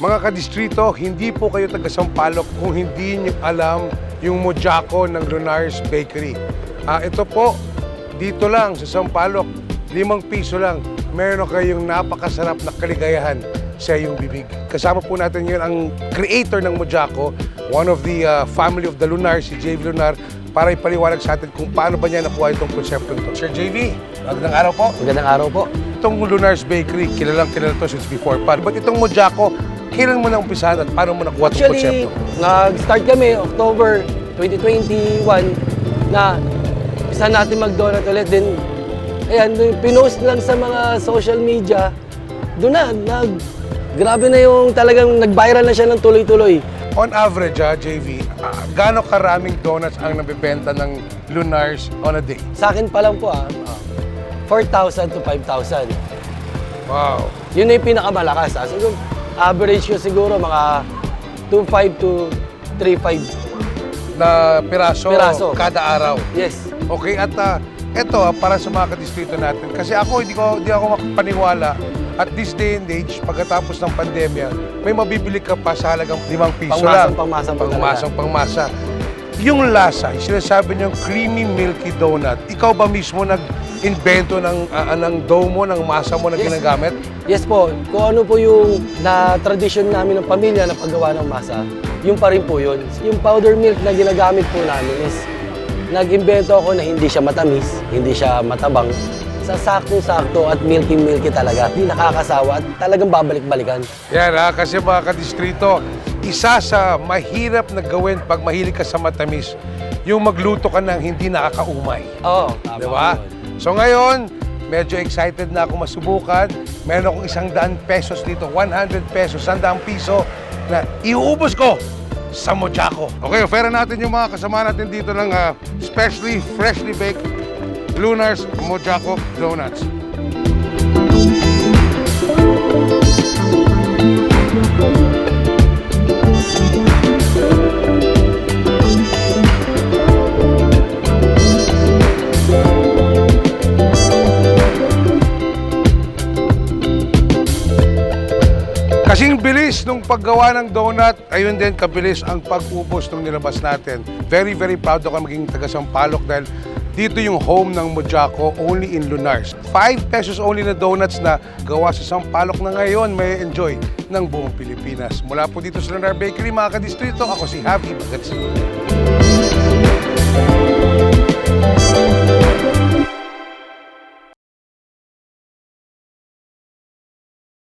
Mga kadistrito, hindi po kayo taga Sampaloc kung hindi niyo alam yung Mojako ng Lunars Bakery. Ah, ito po, dito lang sa Sampaloc, limang piso lang, meron kayong napakasarap na kaligayahan sa iyong bibig. Kasama po natin ngayon ang creator ng Mojako, one of the ah, family of the Lunar, si JV Lunar, para ipaliwanag sa atin kung paano ba niya nakuha itong konsepto ito. Sir JV, magandang araw po. Magandang araw po. Itong Lunar's Bakery, kilalang kilala to since before pa. But itong Mojako, kailan mo na umpisahan at paano mo nakuha itong Actually, konsepto? nag-start kami October 2021 na isa natin mag-donut ulit. Then, ayan, nung pinost lang sa mga social media, doon na, nag, grabe na yung talagang nag-viral na siya ng tuloy-tuloy. On average, ah, JV, ah, gaano karaming donuts ang nabibenta ng Lunars on a day? Sa akin pa lang po ah, ah, 4,000 to 5,000. Wow. Yun na yung pinakamalakas. Ah. Siguro, average ko siguro mga 2,500 to 3,500. Na piraso, Piraso. kada araw. Yes. Okay, at uh, ito, ah, para sa mga kadistrito natin. Kasi ako, hindi ko, hindi ako makapaniwala at this day and age, pagkatapos ng pandemya, may mabibili ka pa sa halagang limang piso lang. Pangmasang, pangmasang pa Pangmasang, pangmasa. Yung lasa, sinasabi niyong creamy milky donut, ikaw ba mismo nag-invento ng, ah, ng dough mo, ng masa mo na Yes. ginagamit? Yes po, kung ano po yung na tradisyon namin ng pamilya na paggawa ng masa, yung pa rin po yun. Yung powder milk na ginagamit po namin is nag-imbento ako na hindi siya matamis, hindi siya matabang. Sa saktong-sakto at milky-milky talaga. Hindi nakakasawa at talagang babalik-balikan. Yan ha, kasi mga kadistrito, isa sa mahirap na gawin pag mahilig ka sa matamis, yung magluto ka ng hindi nakakaumay. Oo, tama Di ba? po yun. So ngayon, medyo excited na ako masubukan. Meron akong isang daan pesos dito, 100 pesos, sandang piso na iuubos ko sa Mojako. Okay, offer natin yung mga kasama natin dito ng ah, specially freshly baked Lunars Mojako Donuts. Kasing bilis nung paggawa ng donut, ayun din kabilis ang pag-ubos nung nilabas natin. Very, very proud ako maging taga Sampaloc dahil dito yung home ng Mojako, only in Lunars. 5 pesos only na donuts na gawa sa Sampaloc na ngayon may enjoy ng buong Pilipinas. Mula po dito sa Lunar Bakery, mga kadistrito, ako si Javi Bagatsi.